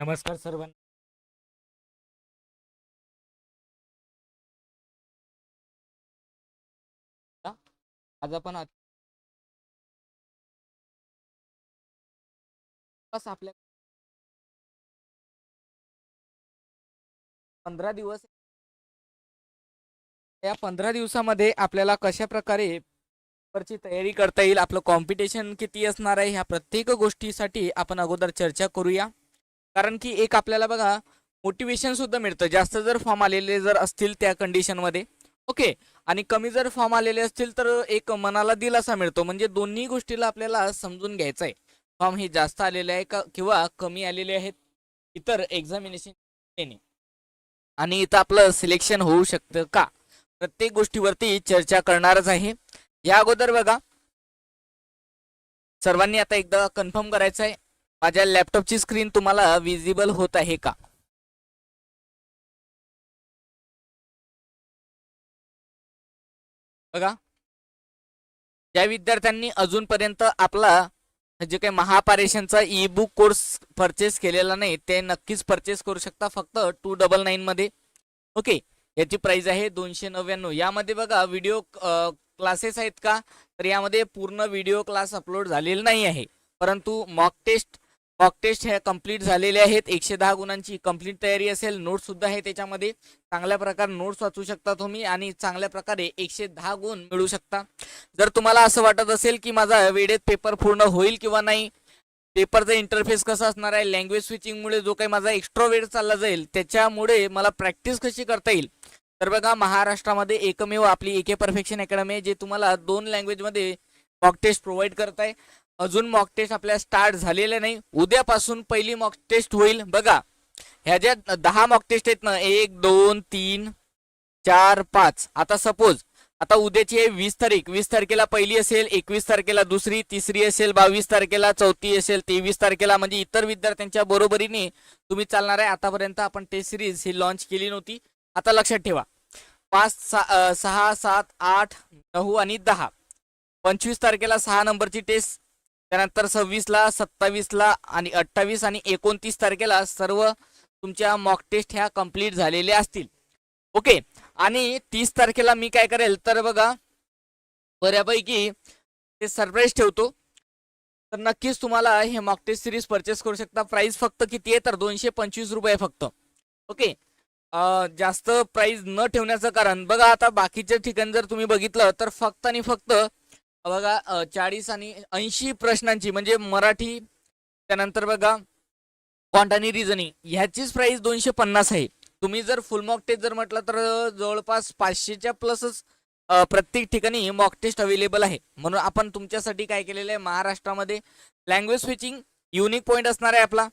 नमस्कार सर्वांना. आज आपण बस आपल्या पंधरा दिवस या पंधरा दिवसामध्ये आपल्याला कशा प्रकारे पेपरची तयारी करता येईल आपलं कॉम्पिटिशन किती असणार आहे ह्या प्रत्येक गोष्टीसाठी आपण अगोदर चर्चा करूया. कारण की एक आपल्याला बघा मोटिवेशन सुद्धा मिळतं. जास्त जर फॉर्म आलेले जर असतील त्या कंडिशनमध्ये ओके आणि कमी जर फॉर्म आलेले असतील तर एक मनाला दिलासा मिळतो. म्हणजे दोन्ही गोष्टीला आपल्याला समजून घ्यायचं आहे फॉर्म हे जास्त आलेले आहे का किंवा कमी आलेले आहेत? इतर एक्झामिनेशन आणि इथं आपलं सिलेक्शन होऊ शकतं का? प्रत्येक गोष्टीवरती चर्चा करणारच आहे. या अगोदर बघा सर्वांनी आता एकदा कन्फर्म करायचं आहे माझ्या लॅपटॉपची स्क्रीन तुम्हाला विजिबल होत आहे का? बघा. ज्या विद्यार्थ्यांनी अजूनपर्यंत आपला जे काही महापारेशनचा ई बुक कोर्स परचेस केलेला नाही ते नक्कीच परचेस करू शकता फक्त टू डबल नाईन मध्ये. ओके याची प्राइस आहे दोनशे नव्याण्णव. यामध्ये बघा व्हिडिओ क्लासेस आहेत का? तर यामध्ये पूर्ण व्हिडिओ क्लास अपलोड झालेला नाही आहे. परंतु मॉक टेस्ट मॉक टेस्ट ह्या कंप्लीट झालेल्या आहेत. एकशे दहा गुणांची कंप्लीट तयारी असेल. नोट्स सुद्धा आहे त्याच्यामध्ये. चांगल्या प्रकारे नोट्स वाचू शकता तुम्ही आणि चांगल्या प्रकारे एकशे दहा गुण मिळू शकता. जर तुम्हाला असं वाटत असेल की माझा वेळेत पेपर पूर्ण होईल किंवा नाही पेपरचा इंटरफेस कसा असणार आहे लँग्वेज स्विचिंगमुळे जो काही माझा एक्स्ट्रा वेळ चालला जाईल त्याच्यामुळे मला प्रॅक्टिस कशी करता येईल? तर बघा महाराष्ट्रामध्ये एकमेव आपली एके परफेक्शन अकॅडमी आहे जे तुम्हाला दोन लँग्वेजमध्ये मॉक टेस्ट प्रोव्हाइड करत आहे. अजून मॉक टेस्ट आपल्या स्टार्ट झालेले नाही. उद्यापासून पहिली मॉक टेस्ट होईल. बघा ह्या ज्या दहा मॉक टेस्ट आहेत ना एक दोन तीन चार पाच. आता सपोज आता उद्याची आहे वीस तारीख. वीस तारखेला पहिली असेल एकवीस तारखेला दुसरी तिसरी असेल बावीस तारखेला चौथी असेल तेवीस तारखेला म्हणजे इतर विद्यार्थ्यांच्या बरोबरीने तुम्ही चालणार आहे. आतापर्यंत आपण टेस्ट सिरीज ही लॉन्च केली नव्हती. आता लक्षात ठेवा. पाच सहा सात आठ नऊ आणि दहा. पंचवीस तारखेला सहा नंबरची टेस्ट त्यानंतर सव्वीसला सत्तावीसला आणि अठ्ठावीस आणि एकोणतीस तारखेला सर्व तुमच्या मॉक टेस्ट ह्या कंप्लीट झालेल्या असतील. ओके आणि तीस तारखेला मी काय करेल तर बघा बऱ्यापैकी ते सरप्राईज ठेवतो. तर नक्कीच तुम्हाला हे मॉक टेस्ट सिरीज परचेस करू शकता. प्राइस फक्त किती आहे तर दोनशे पंचवीस रुपये फक्त. ओके जास्त प्राइस न ठेवण्याचं कारण बघा आता बाकीच्या ठिकाणी जर तुम्ही बघितलं तर फक्त आणि फक्त बघा चाळीस आणि ऐंशी प्रश्नांची म्हणजे मराठी त्यानंतर बघा क्वांट आणि रिझनिंग ह्याचीच प्राइस दोनशे पन्नास आहे. तुम्ही जर फुल मॉक टेस्ट जर म्हटलं तर जवळपास पाचशेच्या प्लसच प्रत्येक ठिकाणी मॉक टेस्ट अवेलेबल आहे. म्हणून आपण तुमच्यासाठी काय केलेलं आहे महाराष्ट्रामध्ये लँग्वेज स्विचिंग युनिक पॉईंट असणार आहे आपला.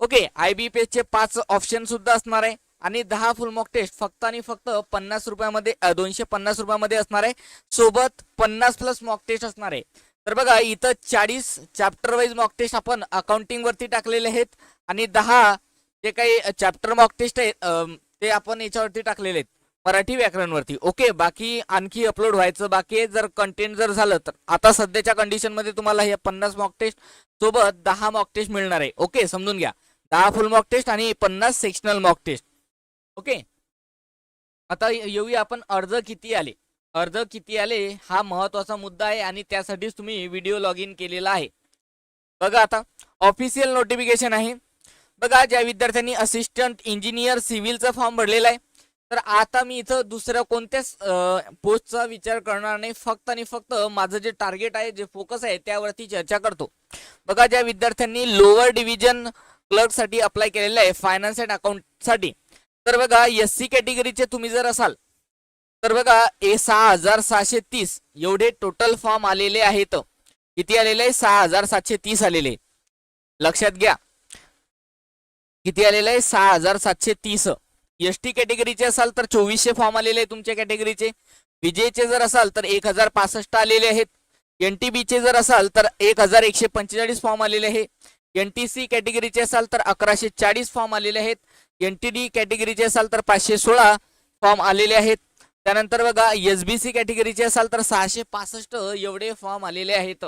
ओके आय बी पी एसचे पाच ऑप्शन सुद्धा असणार आहे. आणि दहा फुल मॉक टेस्ट फक्त आणि फक्त पन्नास रुपयामध्ये दोनशे पन्नास रुपयामध्ये असणार आहे. सोबत पन्नास प्लस मॉक टेस्ट असणार आहे. तर बघा इथं चाळीस चॅप्टर वाईज मॉक टेस्ट आपण अकाउंटिंग वरती टाकलेले आहेत. आणि दहा जे काही चॅप्टर मॉक टेस्ट आहेत ते आपण याच्यावरती टाकलेले आहेत. मराठी व्याकरणवरती. ओके बाकी आणखी अपलोड व्हायचं बाकी आहे. जर कंटेंट जर झालं तर आता सध्याच्या कंडिशनमध्ये तुम्हाला हे पन्नास मॉक टेस्ट सोबत दहा मॉक टेस्ट मिळणार आहे. ओके समजून घ्या. दहा फुल मॉक टेस्ट आणि पन्नास सेक्शनल मॉक टेस्ट ओके? आता येऊया आपण अर्ज किती आले. अर्ज किती आले हा महत्त्वाचा मुद्दा आहे आणि त्यासाठीच तुम्ही व्हिडिओ लॉग इन केलेला आहे. बघा आता ऑफिशियल नोटिफिकेशन आहे. बघा ज्या विद्यार्थ्यांनी असिस्टंट इंजिनियर सिव्हिलचा फॉर्म भरलेला आहे तर आता मी इथं दुसऱ्या कोणत्याच पोस्टचा विचार करणार नाही. फक्त आणि फक्त माझं जे टार्गेट आहे जे फोकस आहे त्यावरती चर्चा करतो. बघा ज्या विद्यार्थ्यांनी लोअर डिव्हिजन क्लर्कसाठी अप्लाय केलेलं आहे फायनान्स अँड अकाउंटसाठी तर बघा एस सी कॅटेगरीचे तुम्ही जर असाल तर बघा ए सहा हजार सहाशे तीस एवढे टोटल फॉर्म आलेले आहेत. किती आलेले आहे? सहा हजार सातशे तीस आलेले. लक्षात घ्या. किती आलेले आहे? सहा हजार सातशे तीस. एस टी कॅटेगरीचे असाल तर चोवीसशे फॉर्म आलेले आहे तुमच्या कॅटेगरीचे विजेचे जर असाल तर एक हजार पासष्ट आलेले आहेत. एन टी बीचे जर असाल तर एक हजार एकशे पंचेचाळीस फॉर्म आलेले आहे. एन टी सी कॅटेगरीचे असाल तर अकराशे चाळीस फॉर्म आलेले आहेत. एन टी डी कॅटेगरीचे असाल तर पाचशे सोळा फॉर्म आलेले आहेत. त्यानंतर बघा एस बी सी कॅटेगरीचे असाल तर सहाशे पासष्ट एवढे फॉर्म आलेले आहेत.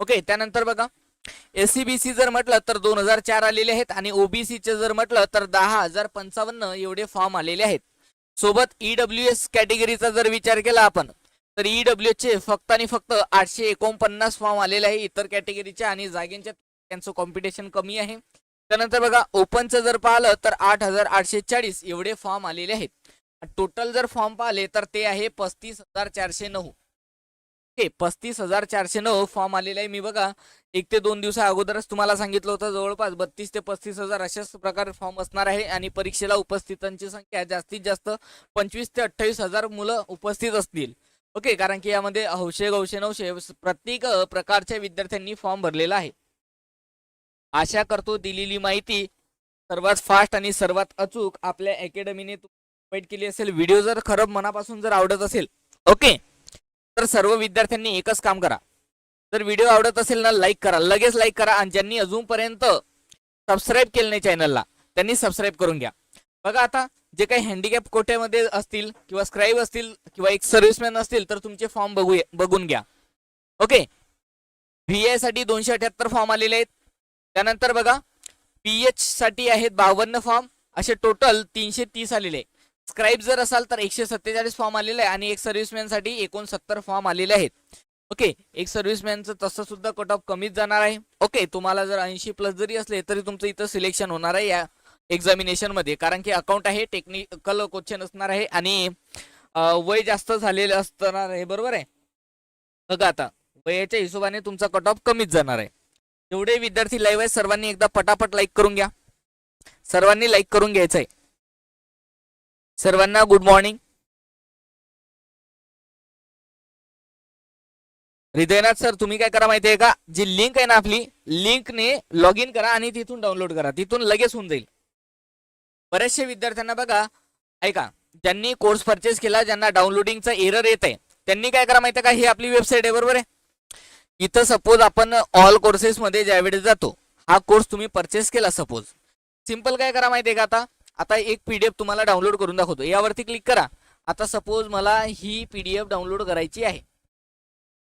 ओके त्यानंतर बघा एस सी बी सी जर म्हटलं तर दोन हजार चार आलेले आहेत आणि ओबीसीचे जर म्हटलं तर दहा हजार पंचावन्न एवढे फॉर्म आलेले आहेत. सोबत ईडब्ल्यू एस कॅटेगरीचा जर विचार केला आपण तर ईडब्ल्यू चे फक्त आणि फक्त आठशे एकोणपन्नास फॉर्म आलेले आहे इतर कॅटेगरीच्या आणि जागेंच्या त्यांचं कॉम्पिटिशन कमी आहे. त्यानंतर बघा ओपनचं जर पाहिलं तर आठ हजार आठशे चाळीस एवढे फॉर्म आलेले आहेत. टोटल जर फॉर्म पाहिले तर ते आहे पस्तीस हजार चारशे नऊ. ओके पस्तीस हजार चारशे नऊ फॉर्म आलेले आहे. मी बघा एक ते दोन दिवसा अगोदरच तुम्हाला सांगितलं होतं जवळपास बत्तीस ते पस्तीस हजार अशाच प्रकारे फॉर्म असणार आहे आणि परीक्षेला उपस्थितांची संख्या जास्तीत जास्त पंचवीस ते अठ्ठावीस हजार मुलं उपस्थित असतील. ओके कारण की यामध्ये हौशे गौशे नवशे प्रत्येक प्रकारच्या विद्यार्थ्यांनी फॉर्म भरलेला आहे. आशा करतो दिलेली माहिती सर्वात फास्ट आणि सर्वात अचूक आपल्या अकॅडमीने प्रोव्हाइड केली असेल. व्हिडिओ जर खरं मनापासून जर आवडत असेल ओके तर सर्व विद्यार्थ्यांनी एकच काम करा. जर व्हिडिओ आवडत असेल ना लाईक करा. लगेच लाईक करा आणि ज्यांनी अजूनपर्यंत सबस्क्राईब केलं नाही चॅनलला त्यांनी सबस्क्राईब करून घ्या. बघा आता जे काही हँडिकॅप कोट्यामध्ये असतील किंवा स्क्राईब असतील किंवा एक सर्व्हिसमॅन असतील तर तुमचे फॉर्म बघू बघून घ्या. ओके व्ही आयसाठी दोनशे अठ्याहत्तर फॉर्म आलेले आहेत. त्यानंतर बघा पी एच साठी आहेत बावन्न फॉर्म असे टोटल तीनशे तीस आलेले आहे स्क्राईब जर असाल तर एकशे सत्तेचाळीस फॉर्म आलेले आहे आणि एक सर्व्हिसमॅनसाठी एकोणसत्तर फॉर्म आलेले आहेत. ओके एक सर्व्हिसमॅनचं तसं सुद्धा कट ऑफ कमीच जाणार आहे. ओके तुम्हाला जर ऐंशी प्लस जरी असले तरी तुमचं इथं सिलेक्शन होणार आहे या एक्झामिनेशनमध्ये. कारण की अकाउंट आहे टेक्निकल क्वेश्चन असणार आहे आणि वय जास्त झालेलं असणार आहे. बरोबर आहे? बघा आता वयाच्या हिशोबाने तुमचा कट ऑफ कमीच जाणार आहे. जेवढे विद्यार्थी लाईव्ह आहेत. सर्वांनी एकदा पटापट लाईक करून घ्या. सर्वांनी लाईक करून घ्यायचं आहे सर्वांना गुड मॉर्निंग हृदयनाथ सर तुम्ही काय करा माहितीये का? जी लिंक आहे ना आपली लिंकने लॉग इन करा आणि तिथून डाउनलोड करा. तिथून लगेच होऊन जाईल. बरेचसे विद्यार्थ्यांना बघा ऐका ज्यांनी कोर्स परचेस केला ज्यांना डाउनलोडिंगचा एरर येत आहे त्यांनी काय करा माहितीये का? ही आपली वेबसाईट आहे बरोबर आहे? इथं सपोज आपण ऑल कोर्सेसमध्ये ज्यावेळेस जातो हा कोर्स तुम्ही परचेस केला सपोज सिंपल काय करा माहितीये का आता? आता एक पीडीएफ तुम्हाला डाउनलोड करून दाखवतो. यावरती क्लिक करा. आता सपोज मला ही पीडीएफ डाउनलोड करायची आहे.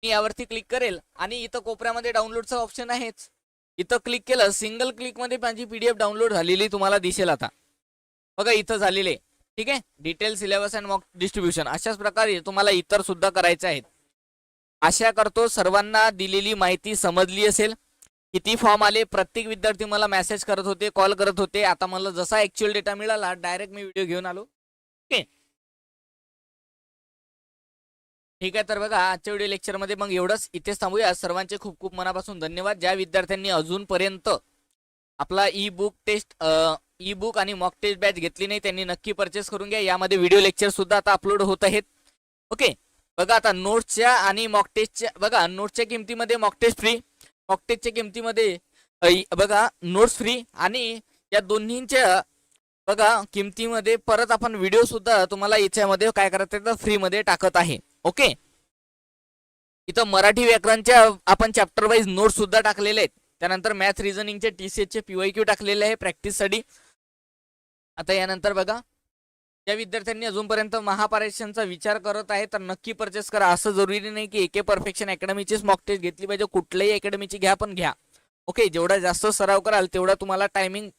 मी यावरती क्लिक करेल आणि इथं कोपऱ्यामध्ये डाउनलोडचं ऑप्शन आहेच. इथं क्लिक केलं सिंगल क्लिकमध्ये माझी पीडीएफ डाउनलोड झालेली तुम्हाला दिसेल आता. बघा इथं झालेले. ठीक आहे? Detail syllabus and mock distribution अशाच प्रकारे तुम्हाला इतर सुद्धा करायचे आहेत. आशा करतो सर्वांना दिलेली माहिती समजली असेल. किती फॉर्म आले प्रत्येक विद्यार्थी मला मेसेज करत होते कॉल करत होते. आता मला जसा ऍक्च्युअल डेटा मिळाला डायरेक्ट मी व्हिडिओ घेऊन आलो. ओके? ठीक आहे तर बघा आजच्या व्हिडिओ लेक्चरमध्ये मग एवढंच. इथेच थांबूया. सर्वांचे खूप खूप मनापासून धन्यवाद. ज्या विद्यार्थ्यांनी अजूनपर्यंत आपला e book test e book आणि मॉक टेस्ट बॅच घेतली नाही त्यांनी नक्की परचेस करून घ्या. यामध्ये व्हिडिओ लेक्चर सुद्धा आता अपलोड होत आहेत. ओके? बघा आता नोट्सच्या आणि मॉक टेस्टच्या बघा नोट्सच्या किमतीमध्ये मॉक टेस्ट फ्री मॉक टेस्टच्या किमतीमध्ये बघा नोट्स फ्री आणि या दोन्हींच्या बघा किमतीमध्ये परत आपण व्हिडिओ सुद्धा तुम्हाला याच्यामध्ये काय करायचं तर फ्रीमध्ये टाकत आहे. ओके इथं मराठी व्याकरणच्या आपण चॅप्टर वाईज नोट्स सुद्धा टाकलेले आहेत. त्यानंतर मॅथ रिझनिंगचे टी सी एचचे पीवाय क्यू टाकलेले आहे प्रॅक्टिससाठी आता यानंतर बघा. ज्या विद्यार्थ्यांनी अजूनपर्यंत महापारेषणचा विचार करत आहे तर नक्की परचेस करा. असं जरुरी नाही की एके परफेक्शन अकॅडमीचीच मॉक टेस्ट घेतली पाहिजे. कुठल्याही अकॅडमीची घ्या पण घ्या. ओके जेवढा जास्त सराव कराल तेवढा तुम्हाला टायमिंग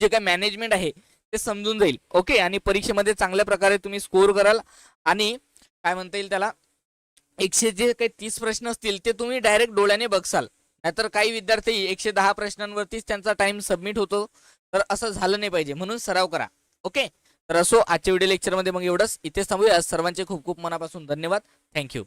जे काय मॅनेजमेंट आहे ते समजून जाईल. ओके आणि परीक्षेमध्ये चांगल्या प्रकारे तुम्ही स्कोर कराल. आणि काय म्हणता येईल त्याला? एकशे जे काही तीस प्रश्न असतील ते तुम्ही डायरेक्ट डोळ्याने बघसाल. नाहीतर काही विद्यार्थी एकशे दहा प्रश्नांवरतीच त्यांचा टाइम सबमिट होतो. तर असं झालं नाही पाहिजे. म्हणून सराव करा. ओके तर असो आजच्या व्हिडिओ लेक्चरमध्ये मग एवढंच. इथेच थांबूया. सर्वांचे खूप खूप मनापासून धन्यवाद. थँक्यू